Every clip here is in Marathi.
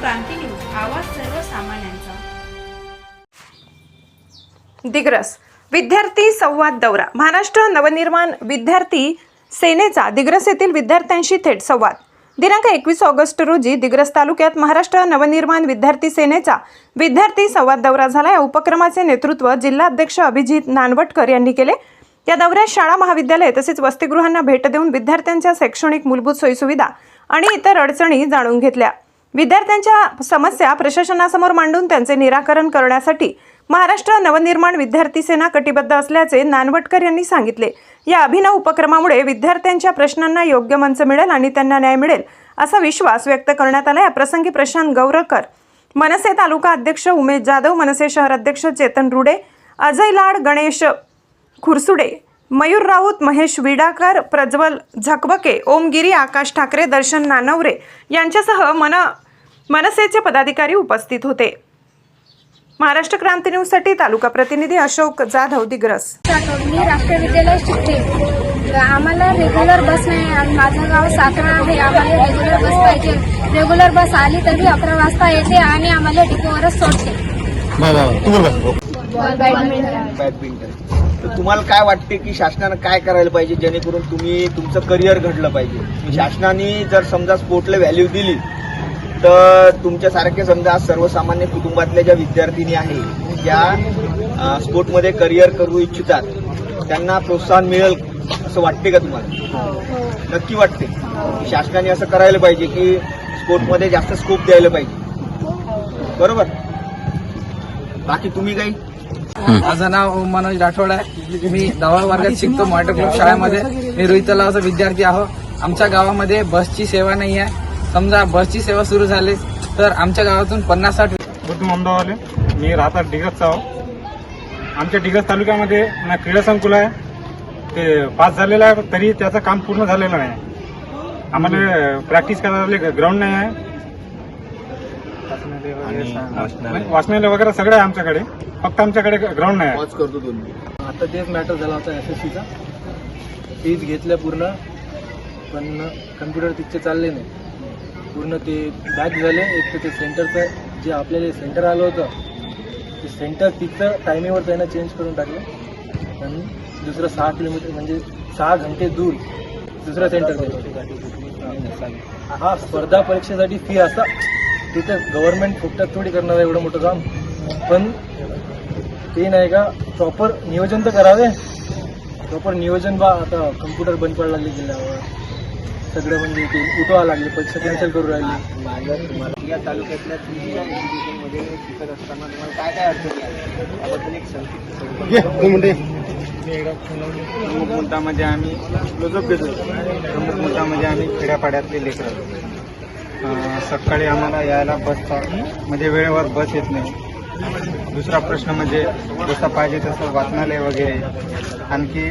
क्रांती न्यूज आवाज सर्वसामान्यांचा. दिग्रस विद्यार्थी संवाद दौरा. महाराष्ट्र नवनिर्माण विद्यार्थी सेनेचा दिग्रस येथील विद्यार्थ्यांशी थेट संवाद. दिनांक एकवीस ऑगस्ट रोजी दिग्रस तालुक्यात महाराष्ट्र नवनिर्माण विद्यार्थी सेनेचा विद्यार्थी संवाद दौरा झाला. या उपक्रमाचे नेतृत्व जिल्हाध्यक्ष अभिजित नानवटकर यांनी केले. या दौऱ्यात शाळा महाविद्यालय तसेच वसतिगृहांना भेट देऊन विद्यार्थ्यांच्या शैक्षणिक मूलभूत सोयीसुविधा आणि इतर अडचणी जाणून घेतल्या. विद्यार्थ्यांच्या समस्या प्रशासनासमोर मांडून त्यांचे निराकरण करण्यासाठी महाराष्ट्र नवनिर्माण विद्यार्थी सेना कटिबद्ध असल्याचे नानवटकर यांनी सांगितले. या अभिनव उपक्रमामुळे विद्यार्थ्यांच्या प्रश्नांना योग्य मंच मिळेल आणि त्यांना न्याय मिळेल असा विश्वास व्यक्त करण्यात आला. या प्रसंगी प्रशांत गौरकर मनसे तालुका अध्यक्ष उमेश जाधव मनसे शहर अध्यक्ष चेतन रुडे अजय लाड गणेश खुरसुडे मयूर राऊत महेश विडाकर प्रज्वल झकबके ओमगिरी आकाश ठाकरे दर्शन नानवरे यांच्यासह मन मनसेचे पदाधिकारी उपस्थित होते. महाराष्ट्र क्रांती न्यूजसाठी तालुका प्रतिनिधी अशोक जाधव दिग्रस. मी राष्ट्रीय विद्यालय शिकते. आम्हाला रेग्युलर बस नाही. आणि माझं गाव साखरा आहे. आम्हाला रेग्युलर बस पाहिजे. रेग्युलर बस आली तरी अकरा वाजता येते आणि आम्हाला डिपोवरच सोडते. बॅडमिंटन. तर तुम्हाला काय वाटते की शासनानं काय करायला पाहिजे? जेणेकरून तुम्ही तुमचं करिअर घडलं पाहिजे. शासनाने जर समजा स्पोर्टला व्हॅल्यू दिली तर तुमच्यासारखे समजा सर्वसामान्य कुटुंबातल्या ज्या विद्यार्थिनी आहे ज्या स्पोर्टमध्ये करिअर करू इच्छितात त्यांना प्रोत्साहन मिळेल असं वाटते का तुम्हाला? नक्की वाटते. शासनाने असं करायला पाहिजे की स्पोर्टमध्ये जास्त स्कोप द्यायला पाहिजे. बरोबर? बाकी तुम्ही काही? माझं नाव मनोज राठोड आहे. मी दहाव्या वर्गात शिकतो मॉडेल क्लब शाळेमध्ये. मी रोहित तलावाचा विद्यार्थी आहो. आमच्या गावामध्ये बसची सेवा नाही आहे. समजा बसची सेवा सुरू झाली तर आमच्या गावातून पन्नास साठ मंदावाले मी राहतात डिग्रजचा आहो. आमच्या डिग्रज तालुक्यामध्ये ना क्रीडा संकुल आहे. ते पास झालेलं आहे तरी त्याचं काम पूर्ण झालेलं नाही. आम्हाला प्रॅक्टिस करायला ग्राउंड नाही आहे. वाचनालय वगैरे सगळं. आहे आमच्याकडे. फक्त आमच्याकडे ग्राउंड नाही आहे. पॉज करतो दोन मिनिट. आता तेच मॅटर झाला होता एस एस सीचा फीज घेतल्या पूर्ण पण कम्प्युटर तिथचे चालले नाही. पूर्ण ते बॅक झाले. एक तर ते सेंटरचं जे आपल्याला सेंटर आलं होतं ते सेंटर तिथं टायमिंगवर त्यानं चेंज करून टाकलं. आणि दुसरं सहा किलोमीटर म्हणजे सहा घंटे दूर दुसरं सेंटर हा स्पर्धा परीक्षेसाठी फी असा तिथं गव्हर्नमेंट फुकटात थोडी करणार आहे एवढं मोठं काम. पण ते नाही का प्रॉपर नियोजन तर करावे. प्रॉपर नियोजन बा आता कम्प्युटर बंद पडायला लागले गेल्यावर. सगळं म्हणजे ते उठवा लागले परीक्षा कॅन्सल करू राहिली. माझं तुम्हाला या तालुक्यातल्या तुम्ही या एज्युकेशनमध्ये शिकत असताना तुम्हाला काय काय अडचणी आहेत त्याबद्दल एक संक्षिप्त प्रमुख मुद्दा म्हणजे आम्ही क्लोजअप देतो प्रमुख मुद्दा म्हणजे आम्ही खेड्यापाड्यातले लेकरं. सकाळी आम्हाला यायला बसचा म्हणजे वेळेवर बस येत नाही. दुसरा प्रश्न म्हणजे जसं पाहिजे तसं वाचनालय वगैरे. आणखी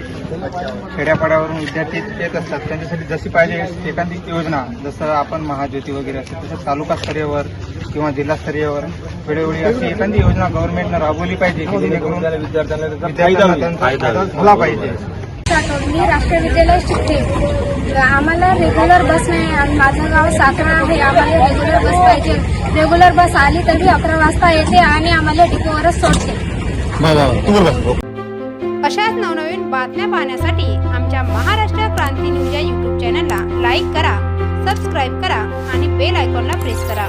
खेड्यापाड्यावरून विद्यार्थी येत असतात त्यांच्यासाठी जशी पाहिजे एखादी योजना जसं आपण महाज्योती वगैरे असते तसं तालुका स्तरीयवर किंवा जिल्हास्तरीयवर वेळोवेळी अशी एखादी योजना गव्हर्नमेंटनं राबवली पाहिजे की जेणेकरून विद्यार्थ्यांना झाला पाहिजे. राठोड मी राष्ट्रीय विद्यालय शिकते. आम्हाला रेग्युलर बस नाही आणि माझं गाव साखरा आहे. आम्हाला रेग्युलर बस पाहिजे. रेग्युलर बस आली तरी अकरा वाजता येते आणि आम्हाला डिपोवरच सोडते. अशाच नवनवीन बातम्या पाहण्यासाठी आमच्या महाराष्ट्र क्रांती न्यूज या यूट्यूब चॅनलला लाईक करा सबस्क्राईब करा आणि बेल आयकॉनला प्रेस करा.